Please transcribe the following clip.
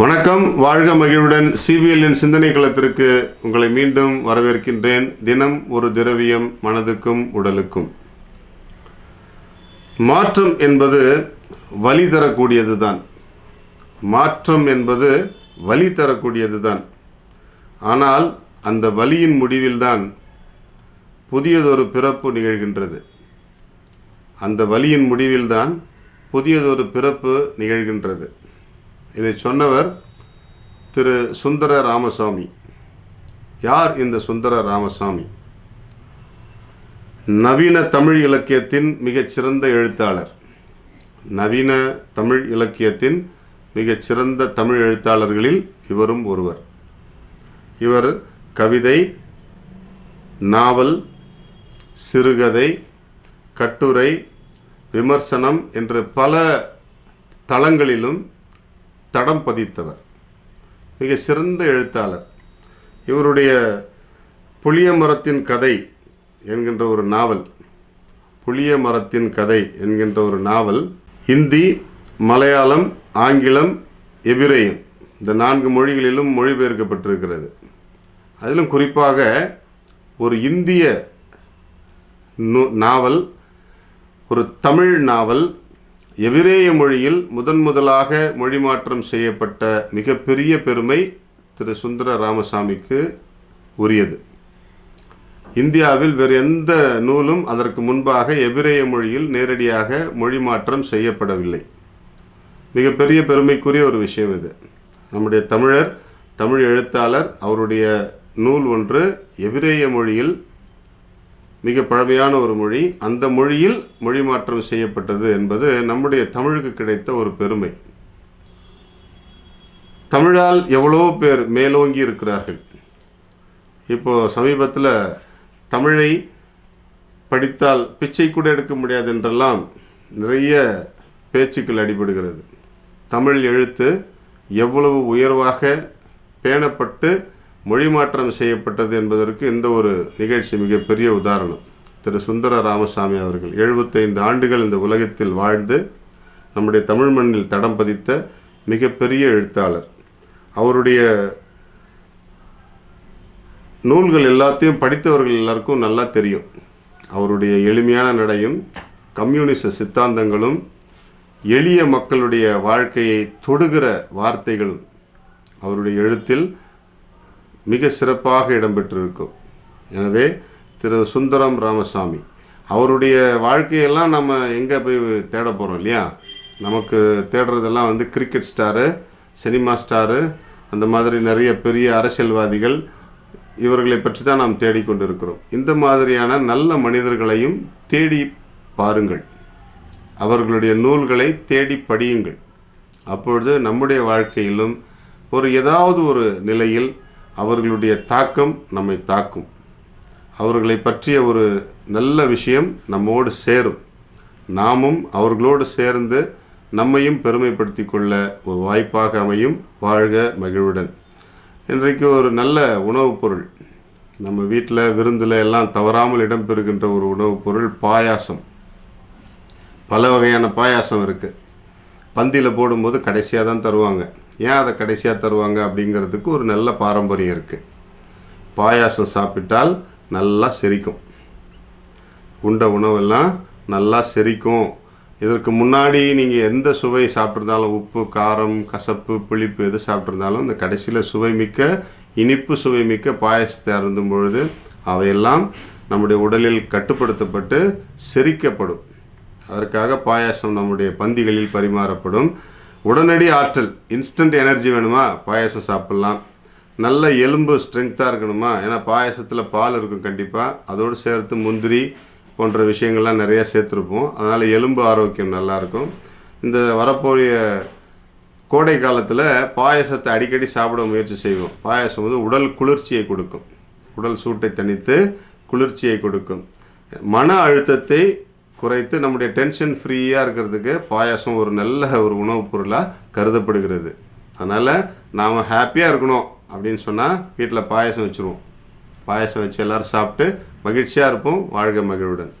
வணக்கம். வாழ்க மகிழ்வுடன் சிபிஎல்லின் சிந்தனை களத்திற்கு உங்களை மீண்டும் வரவேற்கின்றேன். தினம் ஒரு திரவியம் மனதுக்கும் உடலுக்கும். மாற்றம் என்பது வலி தரக்கூடியதுதான். மாற்றம் என்பது வலி தரக்கூடியதுதான். ஆனால் அந்த வலியின் முடிவில்தான் புதியதொரு பிறப்பு நிகழ்கின்றது. அந்த வலியின் முடிவில்தான் புதியதொரு பிறப்பு நிகழ்கின்றது. இதை சொன்னவர் திரு சுந்தர ராமசாமி. யார் இந்த சுந்தர ராமசாமி? நவீன தமிழ் இலக்கியத்தின் மிகச்சிறந்த எழுத்தாளர். நவீன தமிழ் இலக்கியத்தின் மிகச்சிறந்த தமிழ் எழுத்தாளர்களில் இவரும் ஒருவர். இவர் கவிதை நாவல் சிறுகதை கட்டுரை விமர்சனம் என்று பல தளங்களிலும் தடம் பதித்தவர். மிக சிறந்த எழுத்தாளர். இவருடைய புளிய மரத்தின் கதை என்கின்ற ஒரு நாவல் புளிய மரத்தின் கதை என்கின்ற ஒரு நாவல் ஹிந்தி மலையாளம் ஆங்கிலம் எபிரேயம் இந்த நான்கு மொழிகளிலும் மொழிபெயர்க்கப்பட்டிருக்கிறது. அதிலும் குறிப்பாக ஒரு இந்திய நு- நாவல் ஒரு தமிழ் நாவல் எபிரேய மொழியில் முதன் முதலாக மொழிமாற்றம் செய்யப்பட்ட மிகப்பெரிய பெருமை திரு சுந்தர ராமசாமிக்கு உரியது. இந்தியாவில் வேறு எந்த நூலும் அதற்கு முன்பாக எபிரேய மொழியில் நேரடியாக மொழிமாற்றம் செய்யப்படவில்லை. மிகப்பெரிய பெருமைக்குரிய ஒரு விஷயம் இது. நம்முடைய தமிழர் தமிழ் எழுத்தாளர் அவருடைய நூல் ஒன்று எபிரேய மொழியில் மிக பழமையான ஒரு மொழி. அந்த மொழியில் மொழி மாற்றம் செய்யப்பட்டது என்பது நம்முடைய தமிழுக்கு கிடைத்த ஒரு பெருமை. தமிழால் எவ்வளோ பேர் மேலோங்கி இருக்கிறார்கள். இப்போ சமீபத்தில் தமிழை படித்தால் பிச்சை கூட எடுக்க முடியாது என்றெல்லாம் நிறைய பேச்சுக்கள் அடிபடுகிறது. தமிழ் எழுத்து எவ்வளவு உயர்வாக பேணப்பட்டு மொழிமாற்றம் செய்யப்பட்டது என்பதற்கு இந்த ஒரு நிகழ்ச்சி மிகப்பெரிய உதாரணம்? திரு. சுந்தர ராமசாமி அவர்கள் எழுபத்தைந்து ஆண்டுகள் இந்த உலகத்தில் வாழ்ந்து நம்முடைய தமிழ் மண்ணில் தடம் பதித்த மிகப்பெரிய எழுத்தாளர். அவருடைய நூல்கள் எல்லாத்தையும் படித்தவர்கள் எல்லாருக்கும் நல்லா தெரியும். அவருடைய எளிமையான நடையும் கம்யூனிச சித்தாந்தங்களும் எளிய மக்களுடைய வாழ்க்கையை தொடுகிற வார்த்தைகளும் அவருடைய எழுத்தில் மிக சிறப்பாக இடம்பெற்றிருக்கும். எனவே திரு சுந்தரம் ராமசாமி அவருடைய வாழ்க்கையெல்லாம் நம்ம எங்கே போய் தேட போகிறோம் இல்லையா? நமக்கு தேடுறதெல்லாம் வந்து கிரிக்கெட் ஸ்டாரு சினிமா ஸ்டாரு அந்த மாதிரி நிறைய பெரிய அரசியல்வாதிகள் இவர்களை பற்றி தான் நாம் தேடிக்கொண்டிருக்கிறோம் இந்த மாதிரியான நல்ல மனிதர்களையும் தேடி பாருங்கள். அவர்களுடைய நூல்களை தேடி படியுங்கள். அப்பொழுது நம்முடைய வாழ்க்கையிலும் ஒரு ஏதாவது ஒரு நிலையில் அவர்களுடைய தாக்கம் நம்மை தாக்கும். அவர்களை பற்றிய ஒரு நல்ல விஷயம் நம்மோடு சேரும். நாமும் அவர்களோடு சேர்ந்து நம்மையும் பெருமைப்படுத்தி கொள்ள ஒரு வாய்ப்பாக அமையும். வாழ்க மகிழ்வுடன் இன்றைக்கு ஒரு நல்ல உணவுப் பொருள். நம்ம வீட்டில் விருந்தில் எல்லாம் தவறாமல் இடம்பெறுகின்ற ஒரு உணவுப் பொருள் பாயாசம். பல வகையான பாயாசம் இருக்குது பந்தியில் போடும்போது கடைசியாக தான் தருவாங்க. ஏன் அதை கடைசியாக தருவாங்க அப்படிங்கிறதுக்கு ஒரு நல்ல பாரம்பரியம் இருக்குது பாயாசம் சாப்பிட்டால் நல்லா செரிக்கும். உண்ட உணவெல்லாம் நல்லா செரிக்கும். இதற்கு முன்னாடி நீங்கள் எந்த சுவை சாப்பிட்ருந்தாலும் உப்பு காரம் கசப்பு புளிப்பு எது சாப்பிட்ருந்தாலும் இந்த கடைசியில் சுவை மிக்க இனிப்பு சுவை மிக்க பாயசத்தை அருந்தும் பொழுது அவையெல்லாம் நம்முடைய உடலில் கட்டுப்படுத்தப்பட்டு செரிக்கப்படும். அதற்காக பாயாசம் நம்முடைய பந்திகளில் பரிமாறப்படும். உடனடி ஆற்றல் இன்ஸ்டன்ட் எனர்ஜி வேணுமா? பாயாசம் சாப்பிட்லாம். நல்ல எலும்பு ஸ்ட்ரென்த்தாக இருக்கணுமா? ஏன்னா பாயசத்தில் பால் இருக்கும் கண்டிப்பாக அதோடு சேர்த்து முந்திரி போன்ற விஷயங்கள்லாம் நிறையா சேர்த்துருப்போம். அதனால் எலும்பு ஆரோக்கியம் நல்லாயிருக்கும். இந்த வரப்போகிய கோடை காலத்தில் பாயாசத்தை அடிக்கடி சாப்பிட முயற்சி செய்வோம். பாயசம் வந்து உடல் குளிர்ச்சியை கொடுக்கும். உடல் சூட்டை தணித்து குளிர்ச்சியை கொடுக்கும். மன அழுத்தத்தை குறைத்து நம்முடைய டென்ஷன் ஃப்ரீயாக இருக்கிறதுக்கு பாயாசம் ஒரு நல்ல ஒரு உணவுப் பொருளாக கருதப்படுகிறது. அதனால் நாம் ஹாப்பியாக இருக்கணும் அப்படின்னு சொன்னால் வீட்டில் பாயாசம் வச்சுருவோம். பாயசம் வச்சு எல்லோரும் சாப்பிட்டு மகிழ்ச்சியாக இருப்போம். வாழ்க மகிழ்வுடன்.